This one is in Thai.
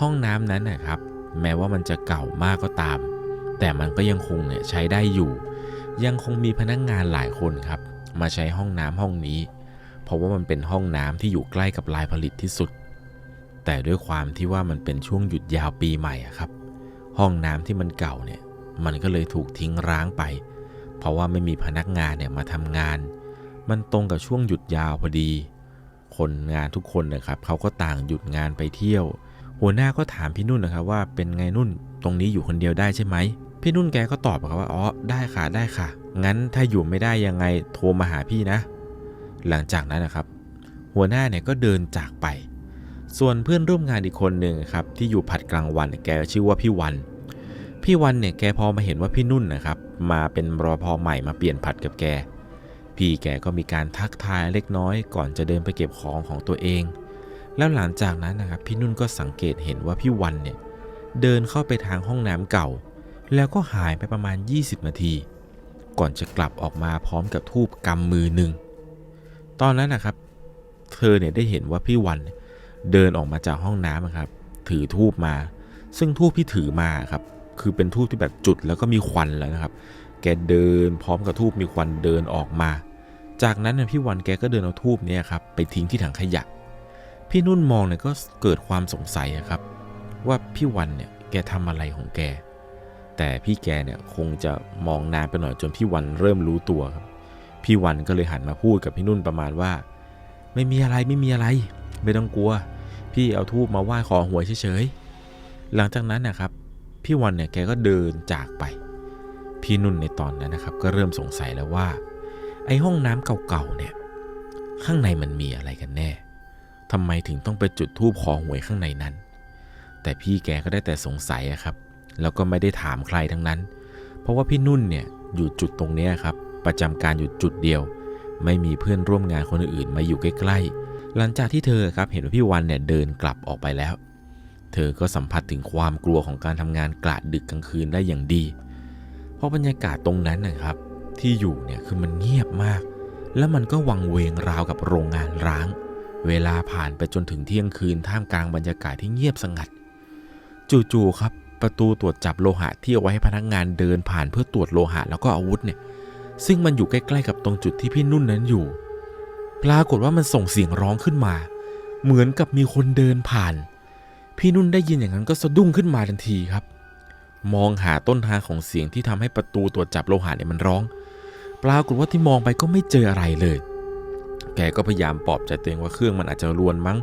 ห้องน้ำนั้นนะครับ แม้ว่ามันจะเก่ามากก็ตาม แต่มันก็ยังคงเนี่ยใช้ได้อยู่ ยังคงมีพนักงงานหลายคนครับ มาใช้ห้องน้ำห้องนี้ เพราะว่ามันเป็นห้องน้ำที่อยู่ใกล้กับลายผลิตที่สุด แต่ด้วยความที่ว่ามันเป็นช่วงหยุดยาวปีใหม่ครับ ห้องน้ำที่มันเก่าเนี่ย มันก็เลยถูกทิ้งร้างไป เพราะว่าไม่มีพนักงานเนี่ยมาทำงาน มันตรงกับช่วงหยุดยาวพอดี คนงานทุกคนนะครับเขาก็ต่างหยุดงานไปเที่ยว หัวหน้าก็ถามพี่นุ่นนะครับว่าเป็นไงนุ่นตรงนี้อยู่คนเดียวได้ใช่ไหมพี่นุ่นแกก็ตอบครับว่าอ๋อได้ค่ะได้ค่ะ งั้นถ้าอยู่ไม่ได้ยังไงโทรมาหาพี่นะ หลังจากนั้นนะครับ หัวหน้าเนี่ยก็เดินจากไป ส่วนเพื่อนร่วมงานอีกคนหนึ่งครับที่อยู่ผัดกลางวันแกชื่อว่าพี่วัน พี่วันเนี่ยแกพอมาเห็นว่าพี่นุ่นนะครับ มาเป็นรปภใหม่มาเปลี่ยนผัดกับแก พี่แกก็มีการทักทายเล็กน้อย ก่อนจะเดินไปเก็บของของตัวเอง แล้วหลังจากนั้นนะครับพี่นุ่นก็สังเกตเห็นว่าพี่วันเนี่ยเดินเข้าไปทางห้องน้ำเก่า แล้วก็หายไปประมาณ 20 นาที ก่อนจะกลับออกมาพร้อมกับทูบกำมือหนึ่ง ตอนนั้นนะครับ เธอเนี่ยได้เห็นว่าพี่วันเนเดินออกมาจากห้องน้ำอะครับ ถือทูบมา ซึ่งทูบที่ถือมาครับ คือเป็นทูบที่แบบจุดแล้วก็มีควันแล้วนะครับ แกเดินพร้อมกับทูบมีควันเดินออกมา จากนั้นนะพี่วันแกก็เดินเอาทูบเนี่ยครับไปทิ้งที่ถังขยะ พี่นุ่นมองเนี่ยก็เกิดความสงสัยครับ ว่าพี่วันเนี่ยแกทำอะไรของแก แต่พี่แกเนี่ยคงจะมองนานไปหน่อยจนพี่วันเริ่มรู้ตัวครับ พี่วันก็เลยหันมาพูดกับพี่นุ่นประมาณว่า ไม่มีอะไรไม่มีอะไร ไม่ต้องกลัว พี่เอาทูบมาไหว้ขอหวยเฉยๆหลังจากนั้นนะครับ พี่วันเนี่ยแกก็เดินจากไป พี่นุ่นในตอนนั้นนะครับ ก็เริ่มสงสัยแล้วว่า ไอ้ห้องน้ำเก่าๆเนี่ย ข้างในมันมีอะไรกันแน่ ทำไมถึงต้องไปจุดทูบขอหวยข้างในนั้น แต่พี่แกก็ได้แต่สงสัยอะครับ แล้วก็ไม่ได้ถามใครทั้งนั้น เพราะว่าพี่นุ่นเนี่ยอยู่จุดตรงนี้ครับ ประจำการอยู่จุดเดียว ไม่มีเพื่อนร่วมงานคนอื่นมาอยู่ใกล้ๆ หลังจากที่เธอครับเห็นว่าพี่วันเนี่ยเดินกลับออกไปแล้ว เธอก็สัมผัสถึงความกลัวของการทำงานกลาดดึกกลางคืนได้อย่างดี เพราะบรรยากาศตรงนั้นนะครับ ที่อยู่เนี่ยคือมันเงียบมาก แล้วมันก็วังเวงราวกับโรงงานร้าง เวลาผ่านไปจนถึงเที่ยงคืนท่ามกลางบรรยากาศที่เงียบสงัด จู่ๆครับประตูตรวจจับโลหะที่เอาไว้ให้พนักงานเดินผ่านเพื่อตรวจโลหะแล้วก็อาวุธเนี่ย ซึ่งมันอยู่ใกล้ๆกับตรงจุดที่พี่นุ่นนั้นอยู่ ปรากฏว่ามันส่งเสียงร้องขึ้นมา เหมือนกับมีคนเดินผ่าน พี่นุ่นได้ยินอย่างนั้นก็สะดุ้งขึ้นมาทันทีครับ มองหาต้นทางของเสียงที่ทำให้ประตูตรวจจับโลหะเนี่ยมันร้อง ปรากฏว่าที่มองไปก็ไม่เจออะไรเลย แกก็พยายามปลอบใจตัวเองว่าเครื่องมันอาจจะรวนมั้ง